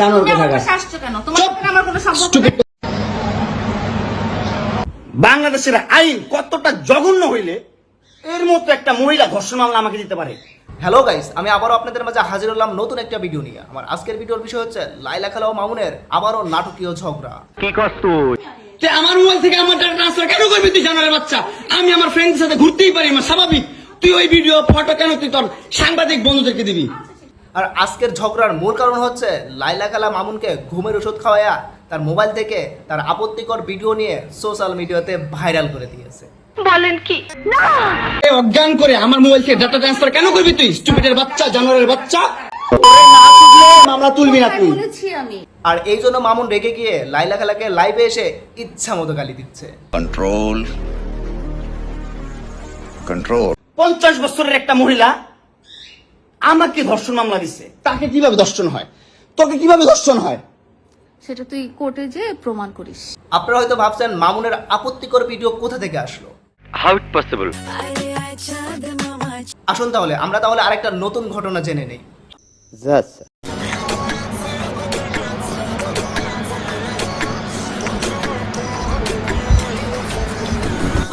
জানোর আমার আমার! নেই। বাংলাদেশের আইন কতটা জঘন্য হইলে এর মতো একটা মহিলা ধর্ষণ মামলা আমাকে দিতে পারে? হ্যালো গাইস আমি আবারও আপনাদের মাঝে হাজির হলাম নতুন একটা ভিডিও নিয়ে। আমার আজকের ভিডিওর বিষয় হচ্ছে লাইলা খালা ও মামুনের আবারও নাটকীয় ঝগড়া। কি তে আমার মোবাইল থেকে আমার টাকা ট্রান্সফার কেন করবি তুই জানার বাচ্চা? আমি আমার ফ্রেন্ডের সাথে ঘুরতেই পারি না স্বাভাবিক। তুই ওই ভিডিও ফটো কেন তুই তোর সাংবাদিক বন্ধুদেরকে দিবি? আর আজকের ঝগড়ার মূল কারণ হচ্ছে লাইলা খালা মামুনকে ঘুমের ওষুধ খাওয়ায়া তার মোবাইল থেকে তার আপত্তিকর ভিডিও নিয়ে সোশ্যাল মিডিয়াতে ভাইরাল করে দিয়েছে। এ অজ্ঞান করে আমার মোবাইল থেকে ডাটা ট্রান্সফার কেন করবি তুই? স্টুপিডের বাচ্চা জানোয়ারের বাচ্চা? তোরে না তুললে মামলা তুলবি না তুই। আর এই জন্য মামুন রেগে গিয়ে লাইলা খালাকে লাইভে এসে ইচ্ছা মতো গালি দিচ্ছে। Control. Control. পঞ্চাশ বছরের একটা মহিলা আমাকে ধর্ষণ মামলা দিছে। তাকে কীভাবে ধর্ষণ হয়? তোকে কীভাবে ধর্ষণ হয়? সেটা তুই কোর্টে যে প্রমাণ করিস। আপনারা হয়তো ভাবছেন মামুনের আপত্তিকর ভিডিও কোথা থেকে আসলো? How it possible? আসুন তাহলে আমরা তাহলে আরেকটা নতুন ঘটনা জেনে নেই।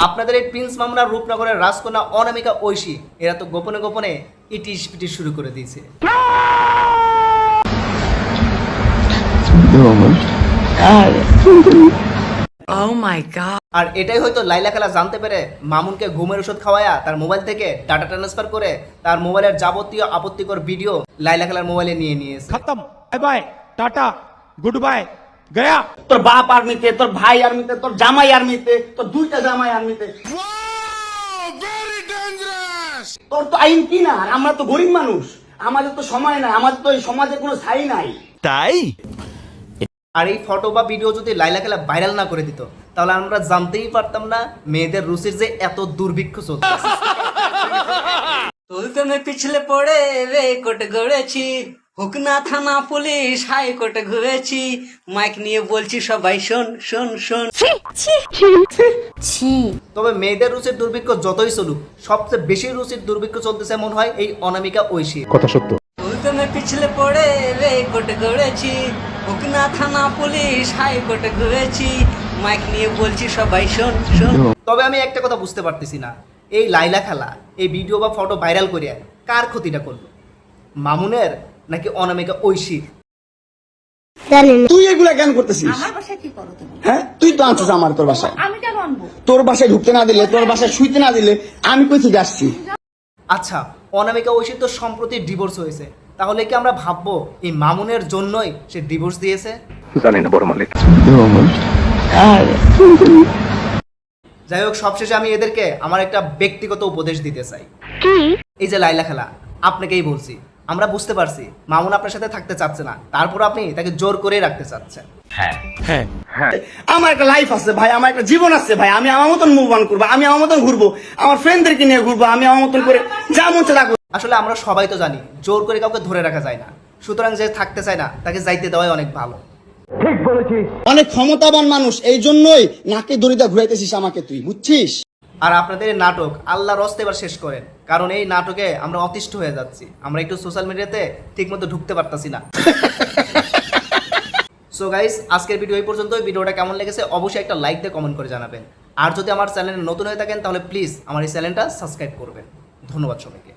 আপনাদের এই প্রিন্স মামলার রূপনগরের রাজকন্যা অনামিকা ঐশী এরা তো গোপনে গোপনে ইটিস পিটিস শুরু করে দিয়েছে। oh আর এটাই হয়তো লাইলা খালা জানতে পেরে মামুনকে ঘুমের ওষুধ খাওয়ায়া তার মোবাইল থেকে ডাটা ট্রান্সফার করে তার মোবাইলের যাবতীয় আপত্তিকর ভিডিও লাইলা খালার মোবাইলে নিয়ে নিয়েছে। খতম। Bye bye tata. Good bye Gaya. তোর বাপ আর্মিতে তোর ভাই আর্মিতে তোর জামাই আর্মিতে তোর দুইটা জামাই আর্মিতে তোর তো আইন কি না? আর আমরা তো গরিব মানুষ। আমাদের তো সময় নাই আমাদের তো এই সমাজে কোনো ছাই নাই। আর এই ফটো বা ভিডিও যদি লাইলা খেলা ভাইরাল না করে দিত তাহলে আমরা জানতেই পারতাম না মেয়েদের রুচির যে এত দুর্ভিক্ষ চলছে। তুলতমে পিছলে পড়ে রে কোট গড়েছি। হুকনা থানা পুলিশ হাই কোর্টে ঘুরেছি মাইক নিয়ে বলছি সবাই শোন শোন শোন। ছি তবে মেয়েদের রুচির দুর্ভিক্ষ যতই চলুক সবচেয়ে বেশি রুচির দুর্ভিক্ষ চলতেছে মনে হয় এই অনামিকা ঐশী। তুলতমে পিছলে পড়ে রে কোট গড়েছি হুকনা থানা পুলিশ হাই কোর্টে ঘুরেছি। মাইক নিয়ে বলছি সবাই শোন শোন। তবে আমি একটা কথা বুঝতে পারতেছি না। এই লাইলা খেলা এই ভিডিও বা ফটো ভাইরাল করিয়া কার ক্ষতিটা করল? মামুনের নাকি অনামিকা ঐশী? তুই এগুলা কেন করতেছিস? আমার বাসায় কি করো তুমি? হ্যাঁ? তুই তো আনছিস আমার তোর বাসায়। আমি কেন আনব? তোর বাসায় ঢুকতে না দিলে তোর বাসায় শুইতে না দিলে আমি কই থেকে আসছি? আচ্ছা অনামিকা ঐশীর তো সম্প্রতি ডিভোর্স হয়েছে। তাহলে কি আমরা ভাববো এই মামুনের জন্যই সে ডিভোর্স দিয়েছে? জানি না বড় মালিক। যাই হোক সবশেষে আমি এদেরকে আমার একটা ব্যক্তিগত উপদেশ দিতে চাই। এই যে লাইলা খেলা আপনাকেই বলছি আমরা বুঝতে পারছি মামুন আপনার সাথে থাকতে চাচ্ছে না। তারপর আপনি তাকে জোর করে রাখতে চাচ্ছেন। আমার একটা লাইফ আছে ভাই আমার একটা জীবন আছে ভাই আমি আমার মতন মুভ অন করব আমি আমার মতন ঘুরবো আমার ফ্রেন্ডদেরকে নিয়ে ঘুরবো আমি আমার মতন করে যা মন চায় আসলে আমরা সবাই তো জানি জোর করে কাউকে ধরে রাখা যায় না। সুতরাং যে থাকতে চায় না তাকে যাইতে দেওয়াই অনেক ভালো। অনেক ক্ষমতাবান মানুষ এই জন্যই নাকে দড়িটা ঘুরাইতেছিস আমাকে তুই বুঝছিস? আর আপনাদের এই নাটক আল্লাহর রস্তে এবার শেষ করেন। কারণ এই নাটকে আমরা অতিষ্ঠ হয়ে যাচ্ছি। আমরা একটু সোশ্যাল মিডিয়াতে ঠিকমতো ঢুকতে পারতাছি না। সো গাইস আজকের ভিডিও এই পর্যন্ত ভিডিওটা কেমন লেগেছে অবশ্যই একটা লাইক দিয়ে কমেন্ট করে জানাবেন। আর যদি আমার চ্যানেলে নতুন হয়ে থাকেন, তাহলে প্লিজ আমার এই চ্যানেলটা সাবস্ক্রাইব করবেন। ধন্যবাদ সবাইকে।